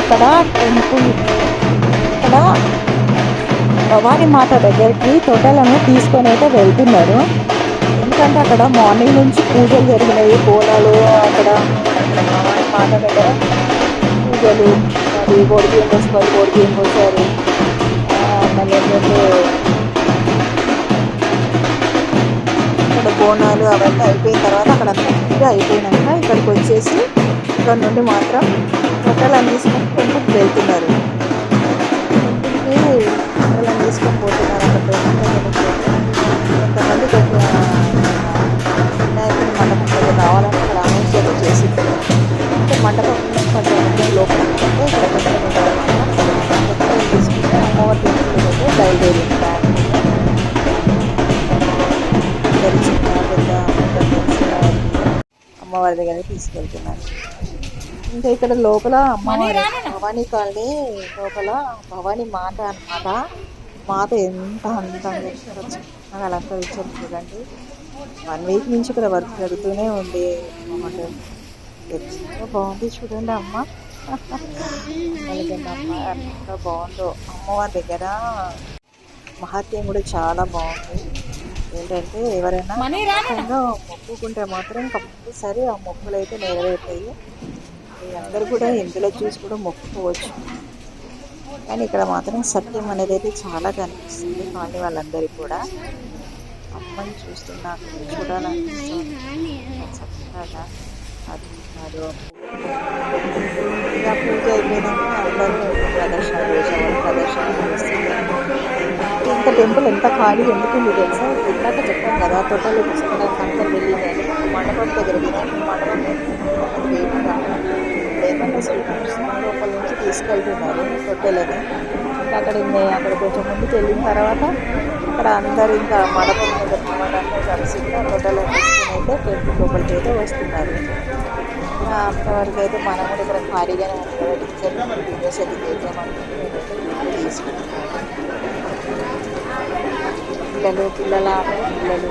ఇక్కడ టెంపుల్. ఇక్కడ భవానీ మాత దగ్గరికి తోటలను తీసుకొని అయితే వెళ్తున్నారు. ఎందుకంటే అక్కడ మార్నింగ్ నుంచి పూజలు జరిగినాయి కోలాలు అక్కడ భవానీ మాత దగ్గర పూజలు అది బోడి బియ్యం పోసుకోవాలి బోడి మళ్ళీ ఏంటంటే ఇక్కడ బోనాలు అవన్నీ అయిపోయిన తర్వాత అక్కడ అంతా అయిపోయినాక ఇక్కడికి వచ్చేసి ఇక్కడ నుండి మాత్రం హోటల్ తీసుకొని టెంపుల్కి వెళ్తున్నారు. టెంపుల్కి హోటల్ తీసుకొని పోతున్నారు. అక్కడ కొంతమంది కొంచెం వినాయకుని మండపం రావాలని అక్కడ ఆలోచన చేసి అంటే మండపం కొంచెం లోపల ఇక్కడ కొంచెం తీసుకుంటే అమ్మవారి టెంపుల్ బయలుదేరింది అమ్మవారి దగ్గర తీసుకెళ్తున్నారు. ఇంకా ఇక్కడ లోపల అమ్మవారి భవానీ కాలనీ లోపల భవానీ మాత అన్నమాట. మాత ఎంత అందంగా చిన్నగా అలంకరించారు చూడండి. వన్ వీక్ నుంచి ఇక్కడ వర్క్ జరుగుతూనే ఉంది. అన్నమాట ఎంత బాగుంది చూడండి అమ్మ. అమ్మ ఎంత బాగుందో. అమ్మవారి దగ్గర మహత్యం కూడా చాలా బాగుంది. ఏంటంటే ఎవరైనా మొక్కుకుంటే మాత్రం కంపల్సరీ ఆ మొక్కులు అయితే నెరవేరుతాయి. అందరూ కూడా ఇందులో చూసి కూడా మొక్కుకోవచ్చు. కానీ ఇక్కడ మాత్రం సత్యం అనేది అయితే చాలా కనిపిస్తుంది కానీ వాళ్ళందరికీ కూడా. అమ్మని చూస్తున్నా చూడాలనిపిస్తుంది. చక్కగా అది పూజ అయిపోయినాక అందరూ టెంపుల్ ఎంత ఖాళీ ఎందుకుంది తెలుసా? ఇందాక చెప్పాం కదా తోటలో తీసుకోవడానికి అంతా వెళ్ళిందని మండపం దగ్గర మండపం లేకుండా శ్రీకృష్ణ లోపల నుంచి తీసుకెళ్తున్నారు తొట్టెలని ఇంకా అక్కడ అక్కడ కొంచెం ముందుకు వెళ్ళిన తర్వాత అక్కడ అందరు ఇంకా మండపం దగ్గర వాళ్ళందరూ కలిసి కూడా తీసుకుని అయితే టెంపుల్ లోపలికి అయితే వస్తున్నారు. అంతవరకు అయితే మనం కూడా ఇక్కడ ఖాళీగానే ఉంటుంది టీచర్ వీడియోస్ అది చేద్దామనుకుంటే నేనైతే వీడియో పిల్లలు పిల్లల ఆట పిల్లలు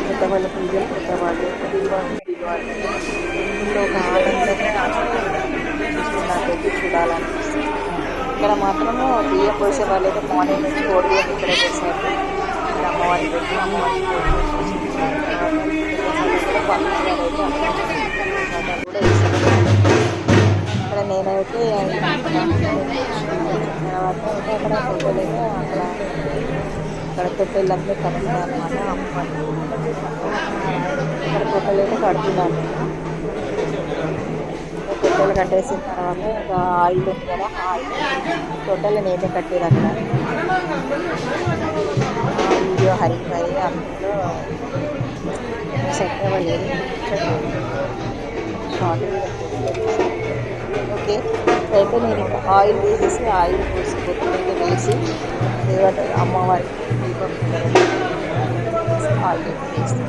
పెద్దవాళ్ళ పూజలు పెద్దవాళ్ళు పిల్లవాళ్ళు ఇంట్లో ఒక ఆనందంగా చూస్తున్నట్టయితే చూడాలనిపిస్తుంది ఇక్కడ మాత్రము బియ్యం పోసే వాళ్ళు అయితే మార్నింగ్ నుంచి ఓడి బియ్యం ఇక్కడ చేశారు ఇక్కడ అమ్మవారి పెట్టి అమ్మవారి కూడా ఇక్కడ నేనైతే తర్వాత అయితే అక్కడ ఫోటోలు అక్కడ అక్కడ తొట్టెళ్ళంతా కడుతున్నారు అన్నమాట అమ్మవారి ఇక్కడ తొట్టెలు అయితే తొట్టెలు కట్టేసిన తర్వాత ఇంకా ఆయిల్ ఉంది కదా ఆయిల్ తొట్టెలు నేనే కట్టేది అక్కడ వీడియో హరి మరి అందులో సెట్ అవ్వలేదు షార్ట్ ఓకే. అయితే నేను ఆయిల్ వేసేసి ఆయిల్ పోసి కొత్తిమీర వేసి దేవత అమ్మవారికి దీపం ఆయిల్ వేస్తాను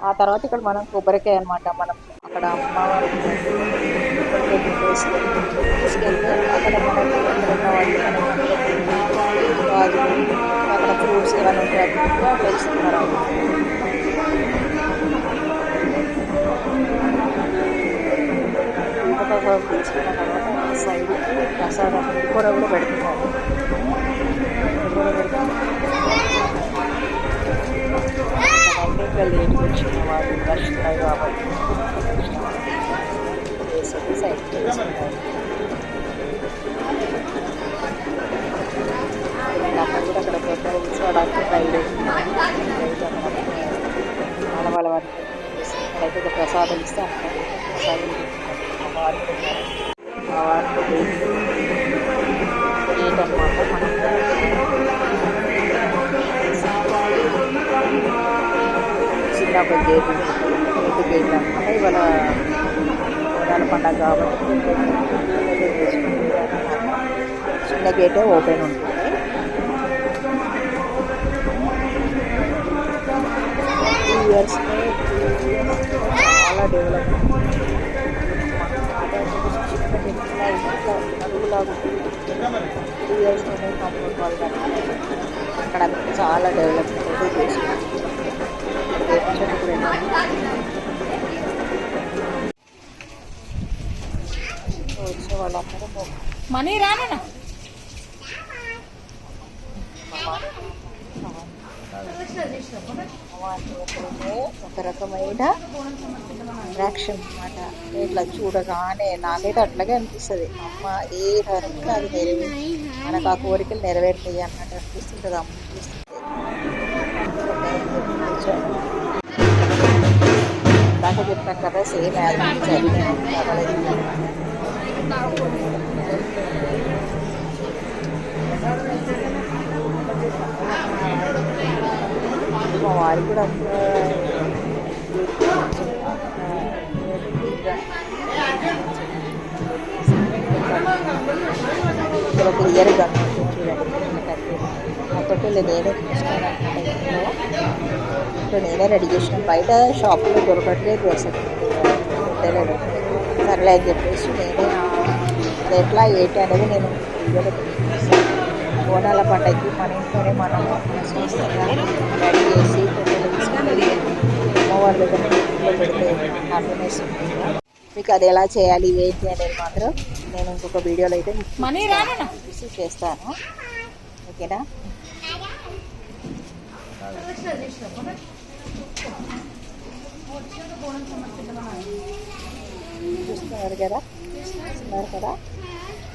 ఆ తర్వాత ఇక్కడ మనం కొబ్బరికాయ అనమాట మనం అక్కడ అమ్మవారి తీసుకెళ్తే అక్కడ మనం వాళ్ళు మనకి గాజులు అక్కడ ఫ్రూట్స్ ఏమైనా ఉంటే అవి కూడా అక్కడ ఇస్తున్నారు దీపక తీసుకున్న తర్వాత సైడ్కి ప్రసాదం కూర కూడా పెడుతున్నారు కూర పెడుతున్నారు ఇంకా లేట్ వచ్చిన వాళ్ళు దర్శనాలు కాబట్టి వేసేది సైడ్ అక్కడ తొట్టలు తీసుకోవడానికి బయలుదేరింది ఆడవాళ్ళ వారికి అక్కడైతే ప్రసాదం ఇస్తే అక్కడ ప్రసాదం అమ్మవారికి అమ్మవారికి గ్రేట్ అనమాట మనం చిన్న ఒక గేట్ ఉంటుంది రెండు అనమాట ఇవాళ బోనాల పండగ కాబట్టి చిన్న గేటే ఓపెన్ ఉంటుంది. ఆధార్స్ చాలా డెవలప్ అక్కడ చాలా డెవలప్మెంట్ చేస్తున్నారు. వచ్చే మనీ రానా? ఒక రకమైన అట్రాక్షన్ అనమాట ఇట్లా చూడగానే నాకైతే అట్లాగే అనిపిస్తుంది. అమ్మ ఏ వరకు అది నెరవేరు మనకు ఆ కోరికలు నెరవేరుతాయి అన్నట్టు అనిపిస్తుంటుంది అమ్మ. చూస్తుంటే. ఇందాక చెప్పాను కదా సేమ్ యాజ్ చదివాను మా వారు కూడా అంత ఇక్కడ క్లియర్గా చూడండి నాతోటి నేనే తీసుకున్నాను అనమాట ఇప్పుడు నేనే రెడీ చేసిన. బయట షాప్లో దొరకట్లేదు అసలు. తెలియదు సర్లే అని చెప్పేసి నేనే అది ఎట్లా ఏంటి అనేది నేను వీడియోలో బోనాల పండగకి మన ఇంట్లోనే మనం రెడీ చేసి అమ్మవారి దగ్గర ఇంట్లో పెడితే హ్యాపీనెస్ ఉంటుంది. మీకు అది ఎలా చేయాలి ఏంటి అనేది మాత్రం నేను ఇంకొక వీడియోలో అయితే చూసి చేస్తాను. ఓకేనా? చూస్తున్నారు కదా? చూస్తున్నారు కదా?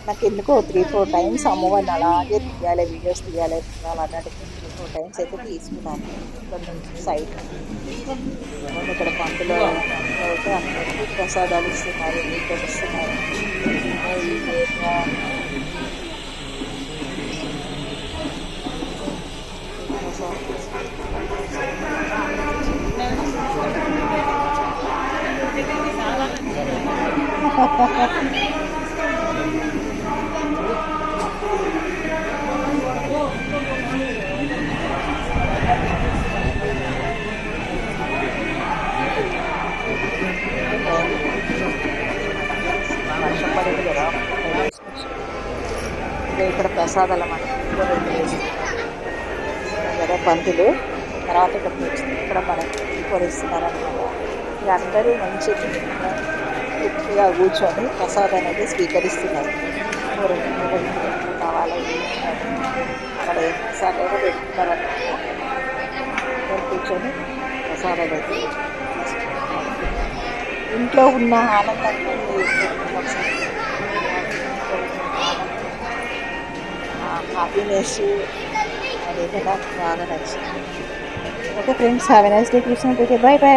నాకు ఎందుకో త్రీ ఫోర్ టైమ్స్ అమ్మవారిని అలాగే తీయాలి వీడియోస్ తీయాలి తీయాలి అన్నట్టు త్రీ ఫోర్ టైమ్స్ అయితే తీసుకున్నాను. కొంచెం సైట్ ఇక్కడ పంటలో అయితే అందరికీ ప్రసాదాలు ఇస్తున్నారు నీళ్ళు ఇస్తున్నారు. ఈ ఇక్కడ ప్రసాదాల మనకి కదా పంతులు తర్వాత ఇక్కడ ఇక్కడ మనకి కొరిస్తున్నారు అనమాట ఇక అందరూ మంచి తృప్తిగా కూర్చొని ప్రసాదం అనేది స్వీకరిస్తున్నారు. కావాలి అక్కడ ఏం ప్రసాదం పెడుతున్నారు అనమాట కూర్చొని ప్రసాదం అయితే ఇంట్లో ఉన్న ఆనందం హ్యాపీనెస్ అదైతే నాకు బాగా నచ్చింది. Okay friends have a nice day చూసినట్టు బాయ్ బాయ్